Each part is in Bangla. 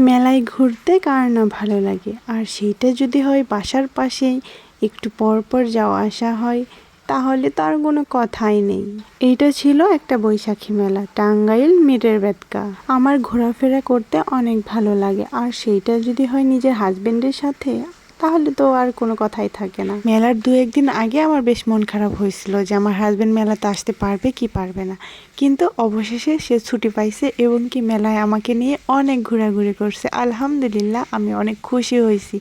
মেলায় ঘুরতে কার না ভালো লাগে? আর সেইটা যদি হয় বাসার পাশেই একটু পর পর যাওয়া আসা হয়, তাহলে তার কোনো কথাই নেই। এইটা ছিল একটা বৈশাখী মেলা, টাঙ্গাইল মিরের বেতকা। আমার ঘোরাফেরা করতে অনেক ভালো লাগে, আর সেইটা যদি হয় নিজের হাজবেন্ডের সাথে তাহলে তো আর কোনো কথাই থাকে না। মেলার দু একদিন আগে আমার বেশ মন খারাপ হয়েছিল যে আমার হাজব্যান্ড মেলাতে আসতে পারবে কি পারবে না। কিন্তু অবশেষে সে ছুটি পাইছে এবং কি মেলায় আমাকে নিয়ে অনেক ঘোরাঘুরি করছে। আলহামদুলিল্লাহ, আমি অনেক খুশি হয়েছি।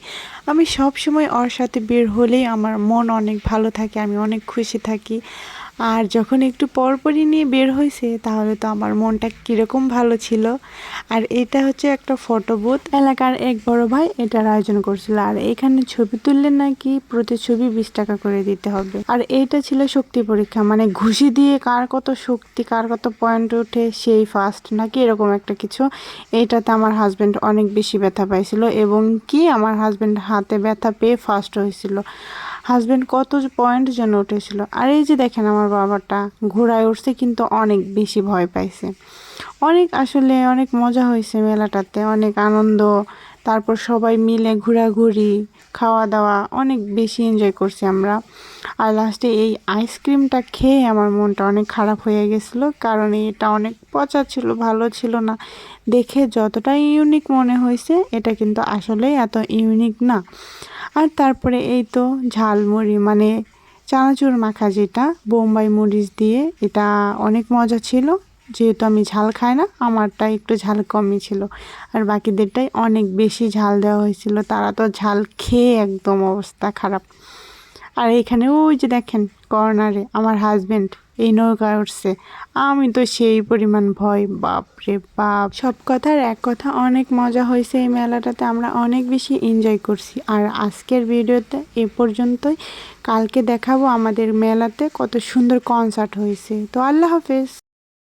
আমি সব সময় ওর সাথে বের হলেই আমার মন অনেক ভালো থাকে, আমি অনেক খুশি থাকি। আর যখন একটু পরপরই নিয়ে বের হয়েছে, তাহলে তো আমার মনটা কীরকম ভালো ছিল। আর এটা হচ্ছে একটা ফটো বুথ এলাকার এক বড় ভাই এটার আয়োজন করছিল। আর এখানে ছবি তুললে নাকি প্রতি ছবি বিশ টাকা করে দিতে হবে। আর এইটা ছিল শক্তি পরীক্ষা। মানে ঘুষি দিয়ে কার কত শক্তি, কার কত পয়েন্ট ওঠে, সেই ফার্স্ট নাকি এরকম একটা কিছু। এটাতে আমার হাজব্যান্ড অনেক বেশি ব্যথা পাইছিল এবং কি আমার হাজব্যান্ড হাতে ব্যথা পেয়ে ফার্স্ট হয়েছিল। হাজব্যান্ড কত পয়েন্ট যেন উঠেছিল। আর এই যে দেখেন আমার বাবাটা ঘোড়ায় উঠছে কিন্তু অনেক বেশি ভয় পাইছে। অনেক আসলে অনেক মজা হয়েছে মেলাটাতে, অনেক আনন্দ, তারপর সবাই মিলে ঘোরাঘুরি খাওয়া দাওয়া অনেক বেশি এনজয় করছি আমরা। আর লাস্টে এই আইসক্রিমটা খেয়ে আমার মনটা অনেক খারাপ হয়ে গেছিল, কারণ এটা অনেক পচা ছিল, ভালো ছিল না। দেখে যতটা ইউনিক মনে হয়েছে, এটা কিন্তু আসলেই এত ইউনিক না। আর তারপরে এই তো ঝালমুড়ি মানে চানাচুর মাখা যেটা, বোম্বাই মরিচ দিয়ে, এটা অনেক মজা ছিল। যেহেতু আমি ঝাল খাই না আমারটা একটু ঝাল কমই ছিল। আর বাকিদেরটাই অনেক বেশি ঝাল দেওয়া হয়েছিল, তারা তো ঝাল খেয়ে একদম অবস্থা খারাপ। আর এখানে ওই যে দেখেন কর্নারে আমার হাজব্যান্ড এই নৌকা উঠছে। আমি তো সেই পরিমাণ ভয়, বাপ রে বাপ। সব কথার এক কথা, অনেক মজা হয়েছে এই মেলাটাতে, আমরা অনেক বেশি এনজয় করছি। আর আজকের ভিডিওতে এ পর্যন্তই। কালকে দেখাবো আমাদের মেলাতে কত সুন্দর কনসার্ট হয়েছে। তো আল্লাহ হাফেজ।